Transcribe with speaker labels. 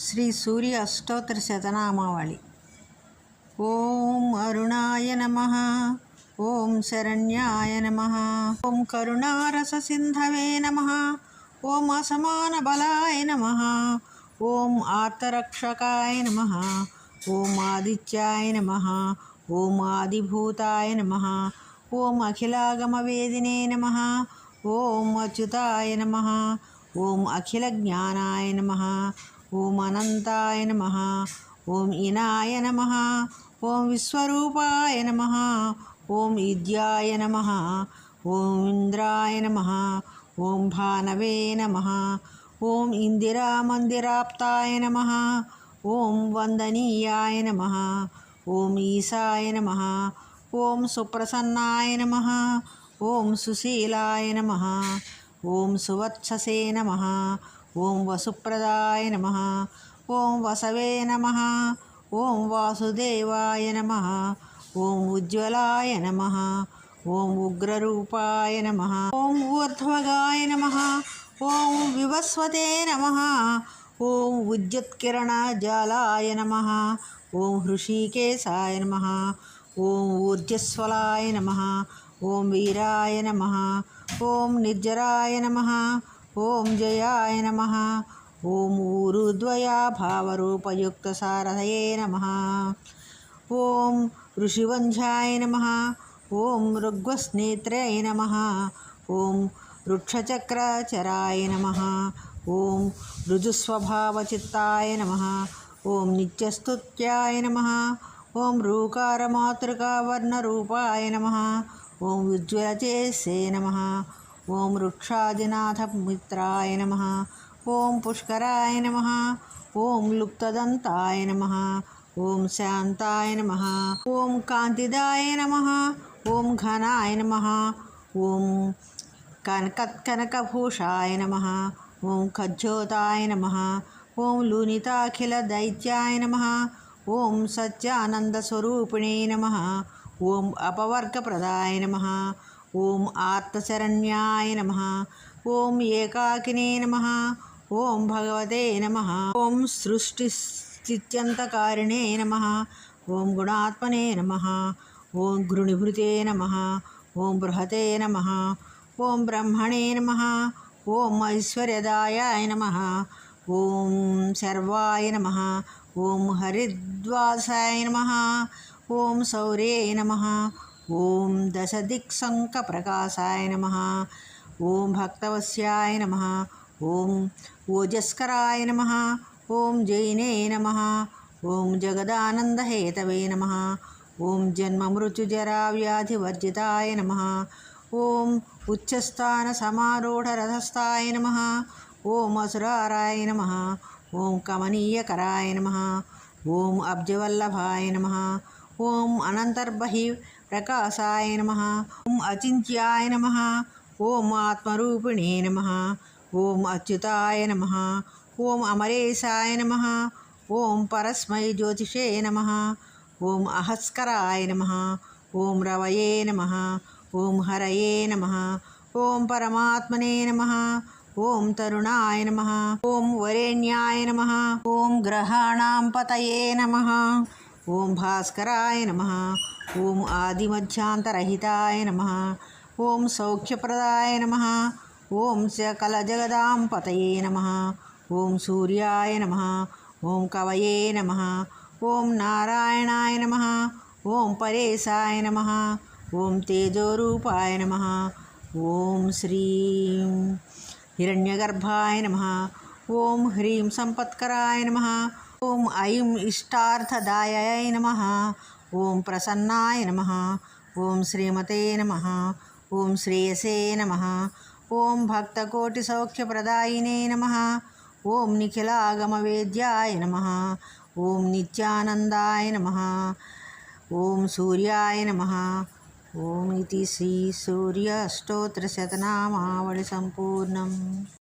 Speaker 1: శ్రీ సూర్య అష్టోత్తర శతనామావళి. ఓం అరుణాయ నమ. ఓం శరణ్యాయ నమ. ఓం కరుణారస సింధవే నమ. ఓం అసమాన బలాయ నమ. ఓం ఆర్తరక్షకాయ నమ. ఓం ఆదిత్యాయ నమ. ఓం ఆదిభూతాయ నమ. ఓం అఖిలాగమవేదినే నమ. ఓం అచ్యుతాయ నమ. ఓం అఖిల జ్ఞానాయ నమ. ఓం అనంతాయ నమ ఓం ఇనాయ నమ ఓం విశ్వరూపాయ నమ ఓం విద్యాయ నమ ఓం ఇంద్రాయ నమ ఓం భానవే నమ ఓం ఇందిరామందిరాప్తాయ నమ ఓం వందనీయాయ నమ ఓం ఈశాయ నమ ఓం సుప్రసన్నాయ నమ ఓం సుశీలాయ నమ ఓం సువత్ససే నమ ఓం వసుప్రదాయ నమ ఓం వసవే నమ ఓం వాసుదేవాయ నమ ఓం ఉజ్వలాయ నమ ఓం ఉగ్రరూపాయ నమ ఓం ఊర్ధ్వగాయ నమ ఓం వివస్వతే నమ ఓం ఉద్యుత్కిరణజాలాయ నమ ఓం హృషీకేశాయ నమ ఓం ఊర్జస్వలాయ నమ ఓం వీరాయ నమ ఓం నిర్జరాయ నమ ఓం జయాయ నమ. ఓం ఊరుద్వయా భావరూపయుక్తసారథయే నమ. ఓం ఋషివంధ్యాయ నమ. ఓం ఋగ్వస్నేత్రయ నమ. ఓం వృక్షచక్రచరాయ నమ. ఓం రుజుస్వభావచిత్తాయ నమ. ఓం నిత్యస్తుత్యాయ నమ. ఓం రూకారమాతృకావర్ణరూపాయ నమ. ఓం ఉజ్వలచేసే నమ. ఓం వృక్షాదినాథ మిత్రాయ నమ ఓం పుష్కరాయ నమ ఓం లుప్తదంతాయ నమ ఓం శాంతాయ నమ ఓం కాంతిదాయ నమ ఓం ఘనాయ నమ ఓం కనకత్కనకభూషాయ నమ ఓం ఖజ్జోతాయ నమ ఓం లూనితాఖిలదైత్యాయ నమ ఓం సత్యానందస్వరూపిణే నమ ఓం అపవర్గప్రదాయ నమ ఓం ఆర్తశరణ్యాయ నమ ఓం ఏకాకినే నమ ఓం భగవతే నమ ఓం సృష్టి స్థిత్యంతకారిణే నమ ఓం గుణాత్మనే నమ ఓం గృణిభృతే నమ ఓం బృహతే నమ ఓం బ్రహ్మణే నమ ఓం ఐశ్వర్యదాయాయ నమ ఓం శర్వాయ నమ ఓం హరిద్వాసాయ నమ ఓం సౌరే నమ ఓం దశదిక్సంకప్రకాశాయ నమ ఓం భక్తవస్యాయ నమ ఓం ఓజస్కరాయ నమ ఓం జైనే నమ ఓం జగదానందహేతవే నమ ఓం జన్మమృత్యుజరావ్యాధివర్జితాయ నమ ఓం ఉచ్చస్థానసమారూఢరథస్థాయ నమ ఓం అసురారాయ నమ ఓం కమనీయకరాయ నమ ఓం అబ్జవల్లభాయ నమ ఓం అనంతర్బహి ప్రకాశాయ నమ ఓం అచింత్యాయ నమ ఓం ఆత్మరూపిణే నమ ఓం అచ్యుతాయ నమ ఓం అమరేశాయ నమ ఓం పరస్మై జ్యోతిషే నమ ఓం అహస్కరాయ నమ ఓం రవయే నమ ఓం హరయే నమ ఓం పరమాత్మనే నమ ఓం తరుణాయ నమ ఓం వరేణ్యాయ నమ ఓం గ్రహాణాం పతయే నమ ఓం భాస్కరాయ నమ ఓం ఆదిమధ్యాంతరహితాయ నమ ఓం సౌఖ్యప్రదాయ నమ ఓం సకలజగదాం పతయే నమ ఓం సూర్యాయ నమ ఓం కవయే నమ ఓం నారాయణాయ నమ ఓం పరేశాయ నమ ఓం తేజోరూపాయ నమ ఓం శ్రీం హిరణ్యగర్భాయ నమ ఓం హ్రీం సంపత్కరాయ నమ ఓం ఐం ఇష్టార్థదాయై నమ. ఓం ప్రసన్నాయ నమ. ఓం శ్రీమతే నమ. ఓం శ్రేయసే నమ. ఓం భక్తకోటి సౌఖ్యప్రదాయినే నమ. ఓం నిఖిలాగమవేద్యాయ నమ. ఓం నిత్యానందాయ నమ. ఓం సూర్యాయ నమ. ఓం ఇది శ్రీ సూర్య అష్టోత్తర శతనామావళి సంపూర్ణం.